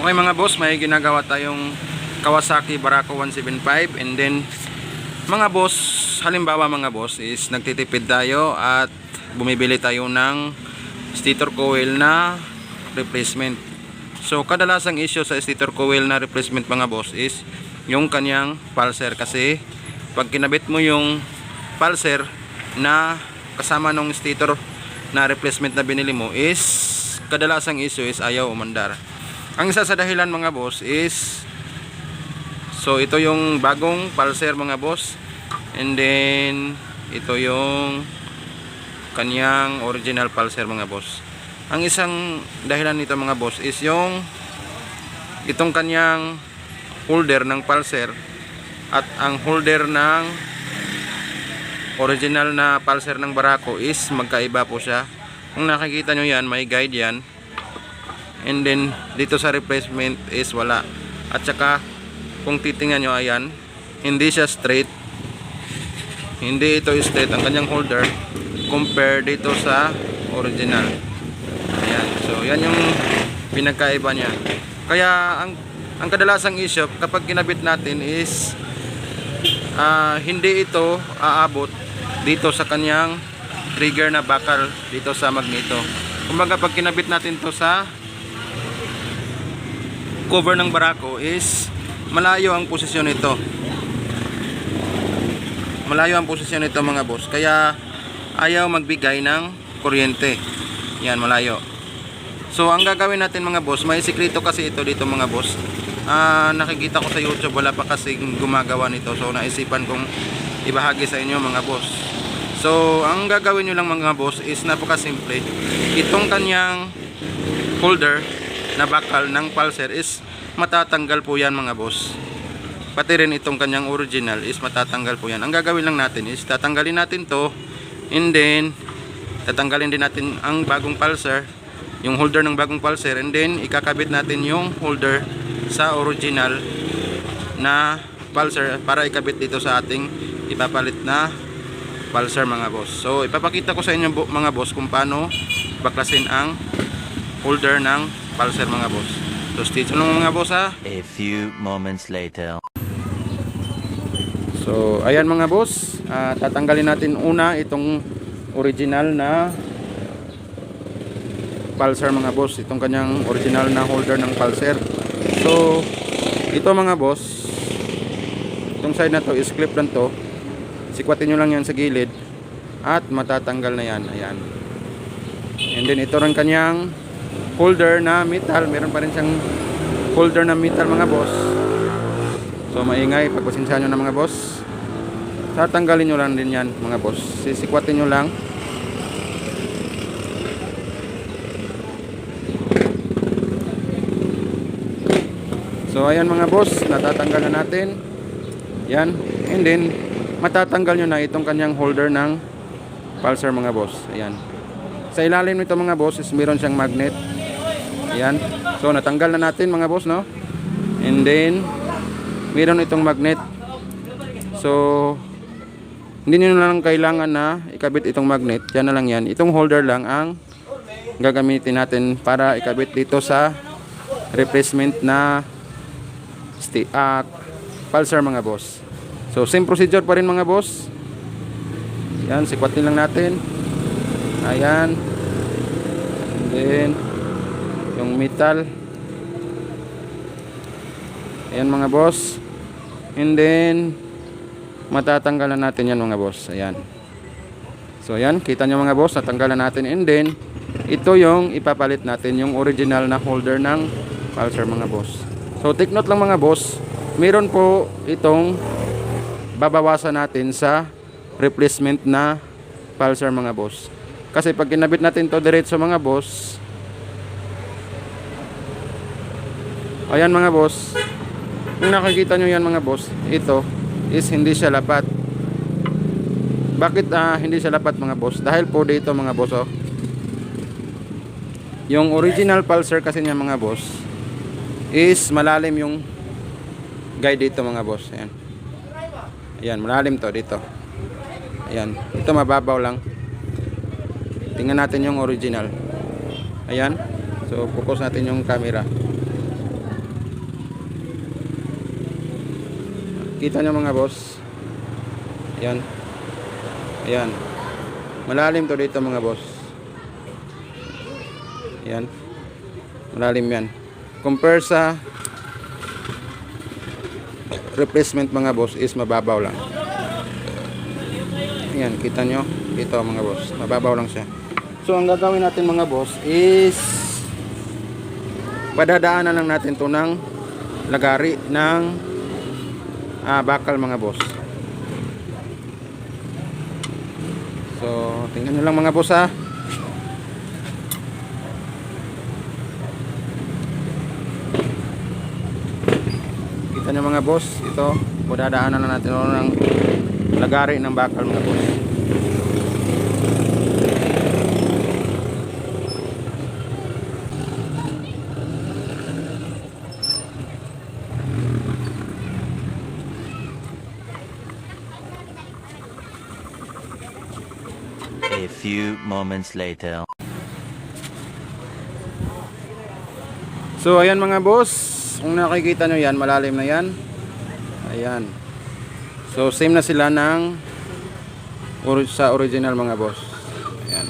Okay mga boss, may ginagawa tayong Kawasaki Barako 175 and then mga boss, halimbawa mga boss is nagtitipid tayo at bumibili tayo ng stator coil na replacement. So kadalasang issue sa stator coil na replacement mga boss is yung kanyang pulser kasi pag kinabit mo yung pulser na kasama nung stator na replacement na binili mo is kadalasang issue is ayaw umandar. Ang isa sa dahilan mga boss is so ito yung bagong pulser mga boss and then ito yung kanyang original pulser mga boss. Ang isang dahilan nito mga boss is yung itong kanyang holder ng pulser at ang holder ng original na pulser ng Barako is magkaiba po siya. Kung nakikita nyo yan, may guide yan. And then, dito sa replacement is wala. At saka, kung titingnan nyo, ayan, hindi siya straight. Hindi ito straight ang kanyang holder compare dito sa original. Ayan. So, yan yung pinagkaiba niya. Kaya, ang ang kadalasang issue kapag kinabit natin is ah, hindi ito aabot dito sa kanyang trigger na bakal dito sa magneto. Kumbaga pag kinabit natin to sa cover ng barako is malayo ang posisyon nito. Malayo ang posisyon nito mga boss. Kaya ayaw magbigay ng kuryente. Yan, malayo. So ang gagawin natin mga boss, may sikreto kasi ito dito mga boss. Ah, nakikita ko sa YouTube wala pa kasi gumagawa nito. So naisipan kong ibahagi sa inyo mga boss. So ang gagawin nyo lang mga boss is napakasimple. Itong kanyang holder na bakal ng pulser is matatanggal po yan mga boss. Pati rin itong kanyang original is matatanggal po yan. Ang gagawin lang natin is tatanggalin natin to and then tatanggalin din natin ang bagong pulser yung holder ng bagong pulser and then ikakabit natin yung holder sa original na pulser para ikabit dito sa ating ipapalit na pulser mga boss. So ipapakita ko sa inyo mga boss kung paano baklasin ang holder ng pulser mga boss. So stay tuned mga boss ha. A few moments later. So, ayan mga boss, Ah, tatanggalin natin una itong original na pulser mga boss, itong kanyang original na holder ng pulser. So, ito mga boss, itong side na to is clip lang to. Sikwatin nyo lang yan sa gilid at matatanggal na yan. Ayan. And then ito rin kanyang holder na metal, meron pa rin siyang holder na metal mga boss. So maingay, pagpasensyahan nyo na mga boss. Tatanggalin nyo lang din yan mga boss. Sisikwatin nyo lang. So ayan mga boss, natatanggal na natin. Yan. And then, matatanggal nyo na itong kanyang holder ng pulser mga boss. Ayan. Sa ilalim nito mga boss is meron siyang magnet. Ayan. So natanggal na natin mga boss no. And then, meron itong magnet. So, hindi nyo na lang kailangan na ikabit itong magnet. Yan na lang yan. Itong holder lang ang gagamitin natin para ikabit dito sa replacement na ah, pulsar mga boss. So, same procedure pa rin mga boss. Yan, sikwatin lang natin. Ayan. And then, yung metal. Ayan mga boss. And then, matatanggalan natin yan mga boss. Ayan. So ayan, kita nyo mga boss, natanggalan natin. And then, ito yung ipapalit natin, yung original na holder ng pulsar mga boss. So take note lang mga boss, meron po itong babawasan natin sa replacement na pulsar mga boss. Kasi pag kinabit natin to diretso mga boss, ayan mga boss, kung nakikita nyo yan mga boss, ito is hindi siya lapat. Bakit ah, hindi siya lapat mga boss? Dahil po dito mga boss oh. Yung original pulser kasi niya mga boss is malalim yung guide dito mga boss. Ayan. Ayan, malalim to dito. Ayan. Ito mababaw lang. Tingnan natin yung original. Ayan. So, focus natin yung camera. Kita nyo mga boss. Yan. Ayan. Malalim to dito mga boss. Yan. Malalim yan. Compare sa replacement mga boss is mababaw lang. Yan, kita nyo. Dito mga boss. Mababaw lang siya. So, ang gagawin natin mga boss is padadaanan lang natin to ng lagari ng ah, bakal mga boss. So, tingnan nyo lang mga boss ha. Kita nyo mga boss, ito, padadaanan lang natin ng lagari ng bakal mga boss. A few moments later. So ayan mga boss, kung nakikita nyo yan, malalim na yan. Ayan. So same na sila ng ori- sa original mga boss. Ayan.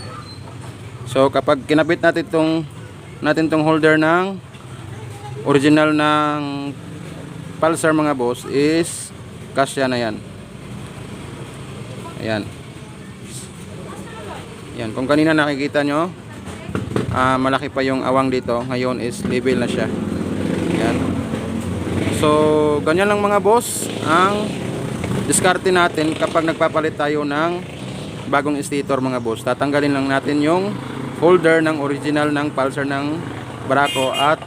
So kapag kinabit natin tong natin tong holder ng original ng pulsar mga boss is kasya na yan. Ayan. Ayan, kung kanina nakikita nyo, ah, malaki pa yung awang dito. Ngayon is level na siya. Yan. So ganyan lang mga boss ang diskarte natin kapag nagpapalit tayo ng bagong stator mga boss. Tatanggalin lang natin yung holder ng original ng pulsar ng Barako at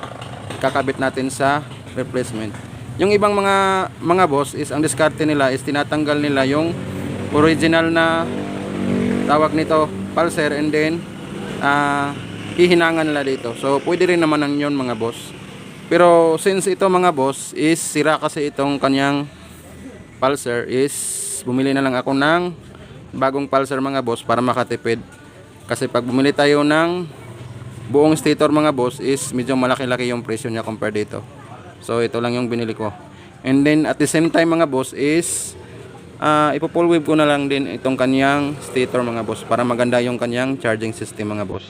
kakabit natin sa replacement. Yung ibang mga mga boss is ang diskarte nila is tinatanggal nila yung original na tawag nito pulsar and then ah hihinangan nila dito. So, pwede rin naman ang yun mga boss. Pero since ito mga boss is sira kasi itong kanyang pulsar is bumili na lang ako ng bagong pulsar mga boss para makatipid. Kasi pag bumili tayo ng buong stator mga boss is medyo malaki-laki yung presyo niya compare dito. So, ito lang yung binili ko. And then at the same time mga boss is uh, ipo-full ko na lang din itong kanyang stator mga boss para maganda yung kanyang charging system mga boss.